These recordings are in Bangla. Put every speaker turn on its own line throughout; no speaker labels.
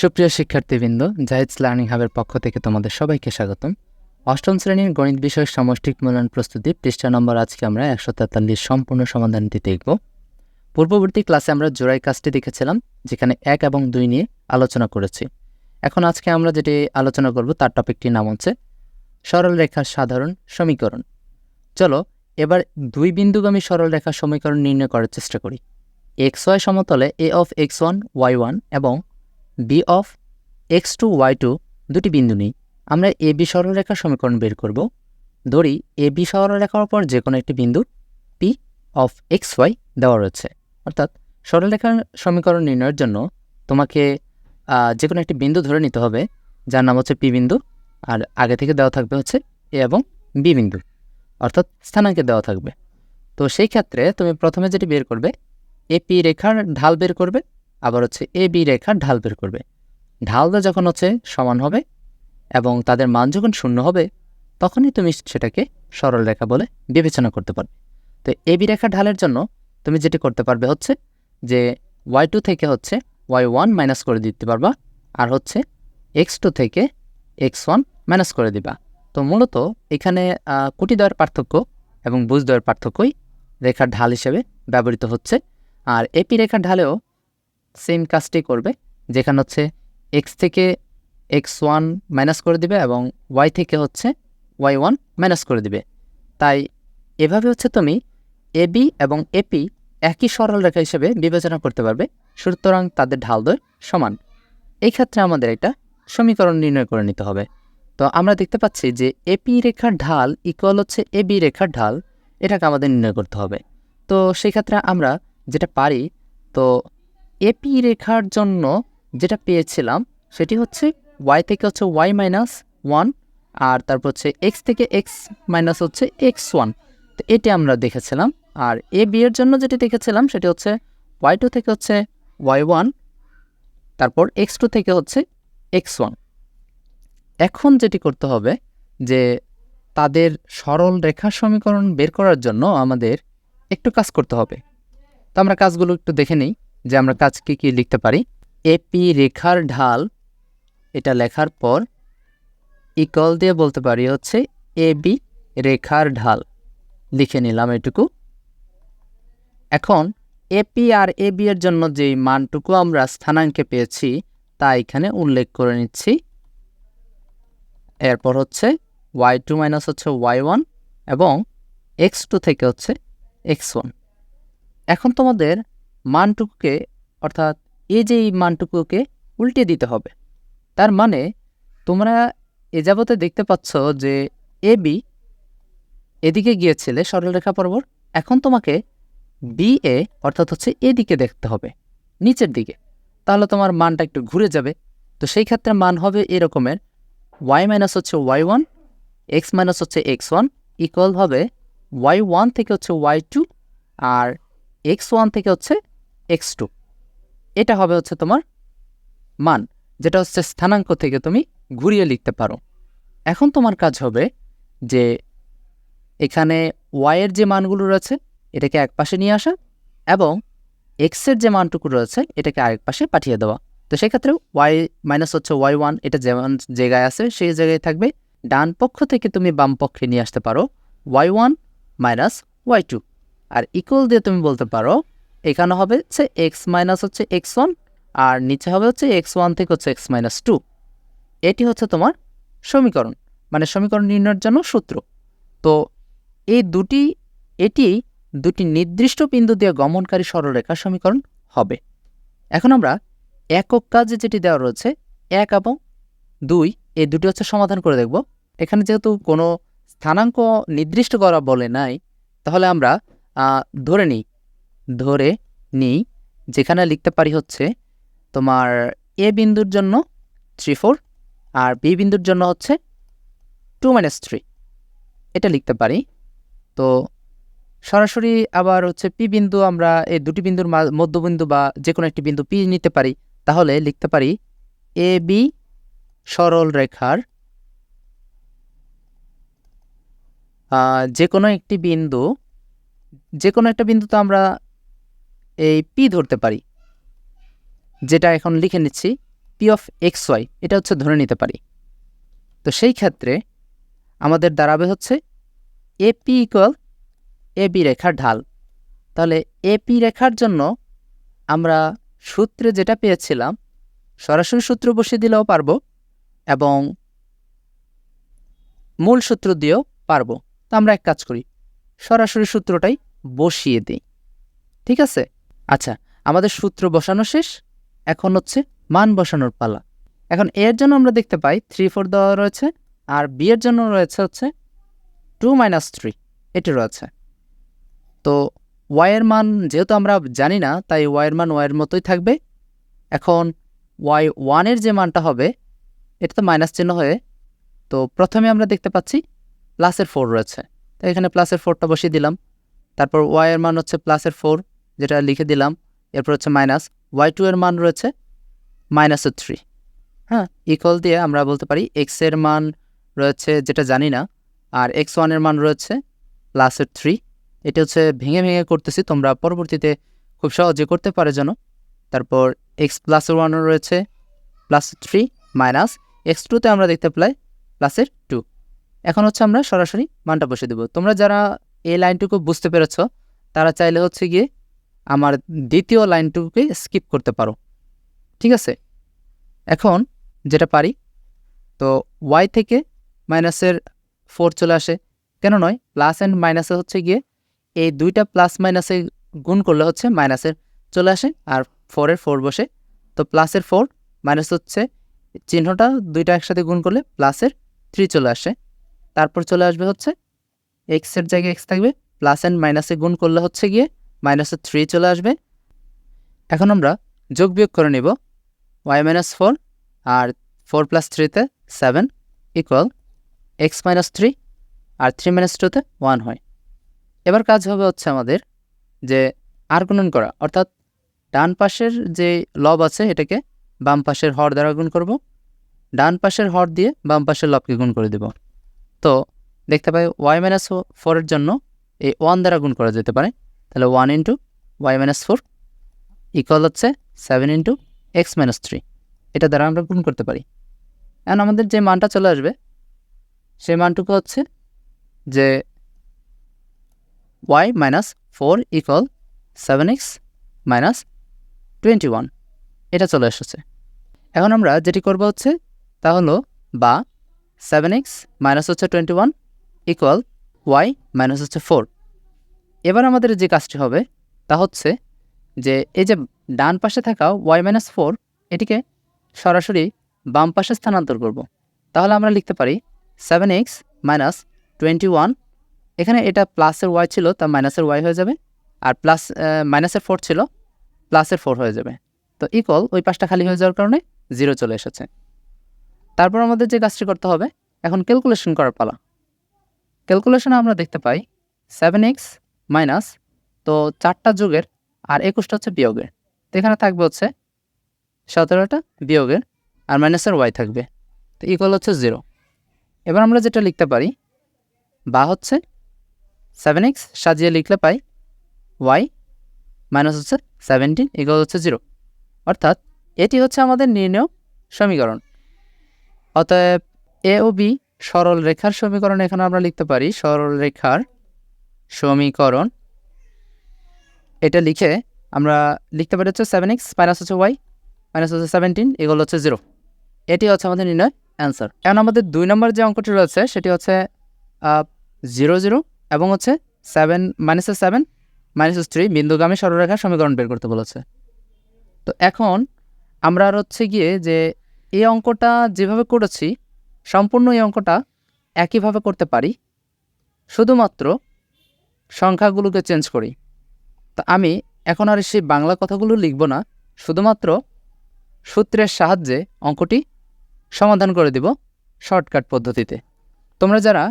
সুপ্রিয় শিক্ষার্থীবৃন্দ জাহিদস লার্নিং হাবের পক্ষ থেকে তোমাদের সবাইকে স্বাগতম। অষ্টম শ্রেণির গণিত বিষয়ের সমষ্টিক মূল্যায়ন প্রস্তুতি পৃষ্ঠা নম্বর আজকে আমরা একশো তেতাল্লিশ সম্পূর্ণ সমাধানটি দেখব। পূর্ববর্তী ক্লাসে আমরা জোড়াই কাজটি দেখেছিলাম, যেখানে এক এবং দুই নিয়ে আলোচনা করেছি। এখন আজকে আমরা যেটি আলোচনা করব, তার টপিকটির নাম হচ্ছে সরল রেখার সাধারণ সমীকরণ। চলো, এবার দুই বিন্দুগামী সরল রেখার সমীকরণ নির্ণয় করার চেষ্টা করি। এক্স ওয়াই সমতলে A of X one, Y one এবং B of X two Y two দুটি বিন্দু নিই। আমরা এ বি সরলরেখার সমীকরণ বের করব। ধরি এ বি সরলরেখার উপর যে কোনো একটি বিন্দু পি অফ এক্স ওয়াই দেওয়া রয়েছে। অর্থাৎ সরলরেখার সমীকরণ নির্ণয়ের জন্য তোমাকে যে কোনো একটি বিন্দু ধরে নিতে হবে, যার নাম হচ্ছে পি বিন্দু। আর আগে থেকে দেওয়া থাকবে হচ্ছে এ এবং বি বিন্দু। অর্থাৎ স্থানাঙ্কে দেওয়া থাকবে। তো সেই ক্ষেত্রে তুমি প্রথমে যেটি বের করবে এ পি রেখার ঢাল বের করবে আবার হচ্ছে এ, বি রেখার ঢাল বের করবে। ঢালটা যখন হচ্ছে সমান হবে এবং তাদের মান যখন শূন্য হবে, তখনই তুমি সেটাকে সরল রেখা বলে বিবেচনা করতে পারবে। তো এ, বি রেখা ঢালের জন্য তুমি যেটি করতে পারবে হচ্ছে যে ওয়াই টু থেকে হচ্ছে ওয়াই ওয়ান মাইনাস করে দিতে পারবা আর হচ্ছে এক্স টু থেকে এক্স ওয়ান মাইনাস করে দিবা। তো মূলত এখানে কুটি দেওয়ার পার্থক্য এবং বুঝ দেওয়ার পার্থক্যই রেখার ঢাল হিসেবে ব্যবহৃত হচ্ছে। আর এপি রেখার ঢালেও সেম কাজটি করবে, যেখানে হচ্ছে এক্স থেকে এক্স ওয়ান মাইনাস করে দিবে এবং ওয়াই থেকে হচ্ছে ওয়াই ওয়ান মাইনাস করে দিবে। তাই এভাবে হচ্ছে তুমি এবি এবং এপি একই সরল রেখা হিসেবে বিবেচনা করতে পারবে। সুতরাং তাদের ঢালদ্বয় সমান। এই ক্ষেত্রে আমাদের একটা সমীকরণ নির্ণয় করে নিতে হবে। তো আমরা দেখতে পাচ্ছি যে এপি রেখার ঢাল ইকুয়াল হচ্ছে এবি রেখার ঢাল, এটাকে আমাদের নির্ণয় করতে হবে। তো সেই ক্ষেত্রে আমরা যেটা পারি, তো এপি রেখার জন্য যেটা পেয়েছিলাম সেটি হচ্ছে ওয়াই থেকে হচ্ছে ওয়াই মাইনাস ওয়ান আর তারপর হচ্ছে এক্স থেকে এক্স মাইনাস হচ্ছে এক্স ওয়ান তো এটি আমরা দেখেছিলাম, আর এ বি এর জন্য যেটি দেখেছিলাম সেটি হচ্ছে ওয়াই টু থেকে হচ্ছে ওয়াই ওয়ান তারপর এক্স টু থেকে হচ্ছে এক্স ওয়ান এখন যেটি করতে হবে যে তাদের সরল রেখা সমীকরণ বের করার জন্য আমাদের একটু কাজ করতে হবে। তো আমরা কাজগুলো একটু দেখে নিই। যে আমরা কাজ কি লিখতে পারি? এপি রেখার ঢাল, এটা লেখার পর ইকল দিয়ে বলতে পারি হচ্ছে এ বি রেখার ঢাল। লিখে নিলাম এটুকু। এখন এপি আর এ বি এর জন্য যেই মানটুকু আমরা স্থানাঙ্কে পেয়েছি, তা এখানে উল্লেখ করে নিচ্ছি। এরপর হচ্ছে ওয়াই টু মাইনাস হচ্ছে ওয়াই ওয়ান এবং এক্স টু থেকে হচ্ছে এক্স ওয়ান এখন তোমাদের মানটুকুকে, অর্থাৎ এ যে এই মানটুকুকে উল্টে দিতে হবে। তার মানে তোমরা এ যাবতে দেখতে পাচ্ছ যে এ বি এদিকে গিয়েছিলে, সরলরেখা বরাবর এখন তোমাকে বি এ, অর্থাৎ হচ্ছে এদিকে দেখতে হবে, নিচের দিকে। তাহলে তোমার মানটা একটু ঘুরে যাবে। তো সেই ক্ষেত্রে মান হবে এরকমের ওয়াই মাইনাস হচ্ছে ওয়াই ওয়ান, এক্স মাইনাস হচ্ছে এক্স ওয়ান ইকুয়াল হবে ওয়াই ওয়ান থেকে হচ্ছে ওয়াই টু, আর এক্স ওয়ান থেকে হচ্ছে এক্স টু এটা হবে হচ্ছে তোমার মান, যেটা হচ্ছে স্থানাঙ্ক থেকে তুমি ঘুরিয়ে লিখতে পারো। এখন তোমার কাজ হবে যে এখানে ওয়াইয়ের যে মানগুলো রয়েছে, এটাকে এক পাশে নিয়ে আসা এবং এক্সের যে মানটুকু রয়েছে, এটাকে আরেক পাশে পাঠিয়ে দেওয়া। তো সেক্ষেত্রে ওয়াই মাইনাস হচ্ছে ওয়াই ওয়ান এটা যেমন জায়গায় আছে, সেই জায়গায় থাকবে। ডান পক্ষ থেকে তুমি বাম পক্ষে নিয়ে আসতে পারো Y one minus Y two আর ইকুয়াল দিয়ে তুমি বলতে পারো এখানে হবে হচ্ছে এক্স মাইনাস হচ্ছে এক্স ওয়ান আর নিচে হবে হচ্ছে এক্স ওয়ান থেকে হচ্ছে এক্স মাইনাস টু এটি হচ্ছে তোমার সমীকরণ মানে সমীকরণ নির্ণয়ের জন্য সূত্র। তো এই দুটি, এটি দুটি নির্দিষ্ট বিন্দু দিয়ে গমনকারী সরলরেখার সমীকরণ হবে। এখন আমরা একক কাজে যেটি দেওয়া রয়েছে, এক এবং দুই, এই দুটি হচ্ছে সমাধান করে দেখব। এখানে যেহেতু কোনো স্থানাঙ্ক নির্দিষ্ট করা বলে নাই, তাহলে আমরা ধরে নিই ধরে নিই, যেখানে লিখতে পারি হচ্ছে তোমার এ বিন্দুর জন্য থ্রি ফোর আর বি বিন্দুর জন্য হচ্ছে টু মাইনাস থ্রি এটা লিখতে পারি। তো সরাসরি আবার হচ্ছে পি বিন্দু আমরা এই দুটি বিন্দুর মধ্যবিন্দু বা যে কোনো একটি বিন্দু পি নিতে পারি, তাহলে লিখতে পারি এ বি সরল রেখার যে কোনো একটি বিন্দু যে কোনো একটা বিন্দু তো আমরা এই পি ধরতে পারি। যেটা এখন লিখে নিচ্ছি পি অফ এক্স ওয়াই এটা হচ্ছে ধরে নিতে পারি। তো সেই ক্ষেত্রে আমাদের দাঁড়াবে হচ্ছে এপি ইকুয়াল এ বি রেখার ঢাল। তাহলে এপি রেখার জন্য আমরা সূত্রে যেটা পেয়েছিলাম, সরাসরি সূত্র বসিয়ে দিলেও পারব এবং মূল সূত্র দিয়েও পারব। তো আমরা এক কাজ করি, সরাসরি সূত্রটাই বসিয়ে দিই। ঠিক আছে? আচ্ছা আমাদের সূত্র বসানো শেষ? এখন হচ্ছে মান বসানোর পালা। এখন এর জন্য আমরা দেখতে পাই থ্রি ফোর দেওয়া রয়েছে আর বি এর জন্য রয়েছে হচ্ছে টু মাইনাস থ্রি এটি রয়েছে। তো ওয়াইয়ের মান যেহেতু আমরা জানি না, তাই ওয়াইয়ের মান ওয়াইয়ের মতোই থাকবে। এখন ওয়াই ওয়ানের যে মানটা হবে, এটা তো মাইনাস চিহ্ন হয়ে, তো প্রথমে আমরা দেখতে পাচ্ছি প্লাসের ফোর রয়েছে। তো এখানে প্লাসের ফোরটা বসিয়ে দিলাম। তারপর ওয়াইয়ের মান হচ্ছে প্লাসের ফোর যেটা লিখে দিলাম। এরপর হচ্ছে মাইনাস ওয়াই টু এর মান রয়েছে মাইনাসের থ্রি হ্যাঁ ইকুয়াল দিয়ে আমরা বলতে পারি এক্সের মান রয়েছে যেটা জানি না, আর এক্স ওয়ানের মান রয়েছে প্লাসের থ্রি এটা হচ্ছে ভেঙে ভেঙে করতেছি, তোমরা পরবর্তীতে খুব সহজে করতে পারে যেন। তারপর এক্স প্লাসের ওয়ানও রয়েছে প্লাস থ্রি মাইনাস এক্স টুতে আমরা দেখতে পাই প্লাসের টু এখন হচ্ছে আমরা সরাসরি মানটা বসে দেবো। তোমরা যারা এই লাইনটুকু বুঝতে পেরেছ, তারা চাইলে হচ্ছে গিয়ে আমার দ্বিতীয় লাইনটুকুকে স্কিপ করতে পারো। ঠিক আছে? এখন যেটা পারি, তো ওয়াই থেকে মাইনাসের ফোর চলে আসে। কেন নয়? প্লাস অ্যান্ড মাইনাসে হচ্ছে গিয়ে এই দুইটা প্লাস মাইনাসে গুণ করলে হচ্ছে মাইনাসের চলে আসে আর ফোরের ফোর বসে। তো প্লাসের ফোর মাইনাস হচ্ছে চিহ্নটা দুইটা একসাথে গুণ করলে প্লাসের থ্রি চলে আসে। তারপর চলে আসবে হচ্ছে এক্সের জায়গায় এক্স থাকবে প্লাস অ্যান্ড মাইনাসে গুণ করলে হচ্ছে গিয়ে মাইনাসের থ্রি চলে আসবে। এখন আমরা যোগ বিয়োগ করে নিব। ওয়াই মাইনাস ফোর আর ফোর প্লাস থ্রিতে seven equal X minus three আর থ্রি মাইনাস টুতে ওয়ান হয়। এবার কাজ হবে হচ্ছে আমাদের যে আর গুণন করা। অর্থাৎ ডান পাশের যে লব আছে এটাকে বাম পাশের হর দ্বারা গুণ করব। ডান পাশের হর দিয়ে বাম পাশের লবকে গুণ করে দেব। তো দেখতে পাই ওয়াই মাইনাস ফোরের জন্য এই ওয়ান দ্বারা গুণ করা যেতে পারে। তাহলে one into Y minus four equal হচ্ছে seven into X minus three এটা দ্বারা আমরা গুণ করতে পারি। এখন আমাদের যে মানটা চলে আসবে, সেই মানটুকু হচ্ছে যে y minus four equal seven x minus twenty one এটা চলে এসেছে। এখন আমরা যেটি করব হচ্ছে, তা হলো বা সেভেন এক্স মাইনাস হচ্ছে twenty one equal y minus হচ্ছে ফোর এবার আমাদের যে কাজটি হবে, তা হচ্ছে যে এই যে ডান পাশে থাকা ওয়াই মাইনাস ফোর এটিকে সরাসরি বাম পাশে স্থানান্তর করব। তাহলে আমরা লিখতে পারি seven x minus twenty one এখানে এটা প্লাসের ওয়াই ছিল, তা মাইনাসের ওয়াই হয়ে যাবে, আর প্লাস মাইনাসের ফোর ছিল প্লাসের ফোর হয়ে যাবে। তো ইকল ওই পাশটা খালি হয়ে যাওয়ার কারণে জিরো চলে এসেছে। তারপর আমাদের যে কাজটি করতে হবে, এখন ক্যালকুলেশন করার পালা। ক্যালকুলেশনে আমরা দেখতে পাই সেভেন এক্স মাইনাস, তো চারটা যুগের আর একুশটা হচ্ছে বিয়োগের। তো এখানে থাকবে হচ্ছে সতেরোটা বিয়োগের আর মাইনাসের ওয়াই থাকবে, তো ইকুয়াল হচ্ছে জিরো এবার আমরা যেটা লিখতে পারি, বা হচ্ছে সেভেন এক্স সাজিয়ে লিখলে পাই ওয়াই মাইনাস হচ্ছে সেভেন্টিন ইকুয়াল হচ্ছে জিরো অর্থাৎ এটি হচ্ছে আমাদের নির্ণয় সমীকরণ। অতএব এ ও বি সরল রেখার সমীকরণ এখানে আমরা লিখতে পারি, সরল রেখার সমীকরণ। এটা লিখে আমরা লিখতে পারি হচ্ছে সেভেন এক্স মাইনাস হচ্ছে ওয়াই মাইনাস হচ্ছে সেভেন্টিন এগুলো হচ্ছে জিরো এটি হচ্ছে আমাদের নির্ণয় অ্যান্সার এখন আমাদের দুই নম্বর যে অঙ্কটি রয়েছে, সেটি হচ্ছে জিরো জিরো এবং হচ্ছে সেভেন মাইনাসের সেভেন মাইনাস থ্রি বিন্দুগামী সরলরেখার সমীকরণ বের করতে বলেছে। তো এখন আমরা আর হচ্ছে গিয়ে যে এই অঙ্কটা যেভাবে করেছি, সম্পূর্ণ এই অঙ্কটা একইভাবে করতে পারি। শুধুমাত্র সংখ্যাগুলোকে চেঞ্জ করি। তো আমি এখন আর সেই বাংলা কথাগুলো লিখব না, শুধুমাত্র সূত্রের সাহায্যে অঙ্কটি সমাধান করে দিব শর্টকাট পদ্ধতিতে। তোমরা যারা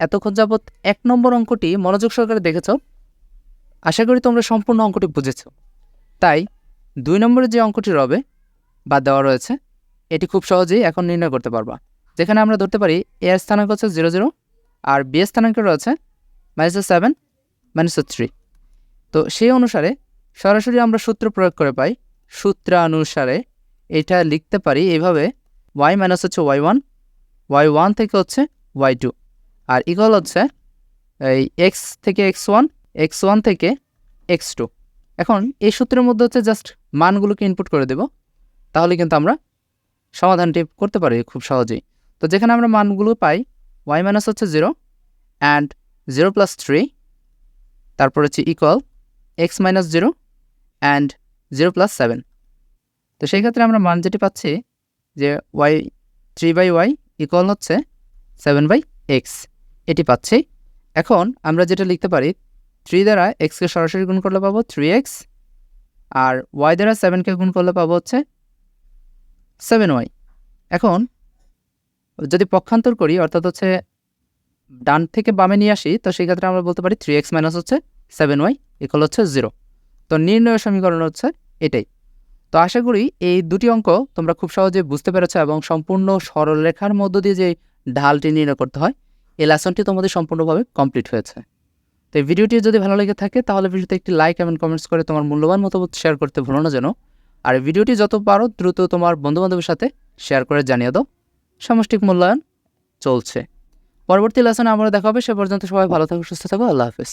এতক্ষণ যাবৎ এক নম্বর অঙ্কটি মনোযোগ সহকারে দেখেছ, আশা করি তোমরা সম্পূর্ণ অঙ্কটি বুঝেছ। তাই দুই নম্বরে যে অঙ্কটি রবে বা দেওয়া রয়েছে, এটি খুব সহজেই এখন নির্ণয় করতে পারবা। যেখানে আমরা ধরতে পারি এ স্থানাঙ্ক হচ্ছে জিরো জিরো, আর বি স্থানাঙ্ক রয়েছে মাইনাস সেভেন, মাইনাস থ্রি। তো সেই অনুসারে সরাসরি আমরা সূত্র প্রয়োগ করে পাই, সূত্রানুসারে এটা লিখতে পারি এইভাবে ওয়াই মাইনাস হচ্ছে ওয়াই ওয়ান ওয়াই ওয়ান থেকে হচ্ছে ওয়াই টু আর ইকল হচ্ছে এই এক্স থেকে এক্স ওয়ান এক্স ওয়ান থেকে এক্স টু এখন এই সূত্রের মধ্যে হচ্ছে জাস্ট মানগুলোকে ইনপুট করে দেব, তাহলে কিন্তু আমরা সমাধানটি করতে পারি খুব সহজেই। তো যেখানে আমরা মানগুলো পাই ওয়াই মাইনাস হচ্ছে zero and zero plus three তারপর হচ্ছে equal x minus zero and zero plus seven তো সেই ক্ষেত্রে আমরা মান যেটি পাচ্ছি যে y three by y equal হচ্ছে সেভেন বাই এক্স এটি পাচ্ছি। এখন আমরা যেটা লিখতে পারি থ্রি দ্বারা এক্সকে সরাসরি গুণ করলে পাবো থ্রি এক্স আর ওয়াই দ্বারা সেভেনকে গুণ করলে পাবো হচ্ছে সেভেন ওয়াই এখন যদি পক্ষান্তর করি, অর্থাৎ হচ্ছে ডান থেকে বামে নিয়ে আসি, তো সেই ক্ষেত্রে আমরা বলতে পারি থ্রি এক্স মাইনাস হচ্ছে সেভেন ওয়াই ইকুয়াল হচ্ছে জিরো তো নির্ণয় সমীকরণ হচ্ছে এটাই। তো আশা করি এই দুটি অঙ্ক তোমরা খুব সহজে বুঝতে পেরেছ এবং সম্পূর্ণ সরলরেখার মধ্য দিয়ে যে ঢালটি নির্ণয় করতে হয়, এই লেসনটি তোমাদের সম্পূর্ণভাবে কমপ্লিট হয়েছে। তো এই ভিডিওটি যদি ভালো লেগে থাকে, তাহলে ভিডিওতে একটি লাইক এবং কমেন্টস করে তোমার মূল্যবান মতামত শেয়ার করতে ভুলো না যেন। আর ভিডিওটি যত পারো, দ্রুত তোমার বন্ধুবান্ধবের সাথে শেয়ার করে জানিয়ে দাও। সামষ্টিক মূল্যায়ন চলছে। পরবর্তী লেসনে আমরা দেখা হবে সে পর্যন্ত সবাই ভালো থাকো সুস্থ থাকো আল্লাহ হাফেজ।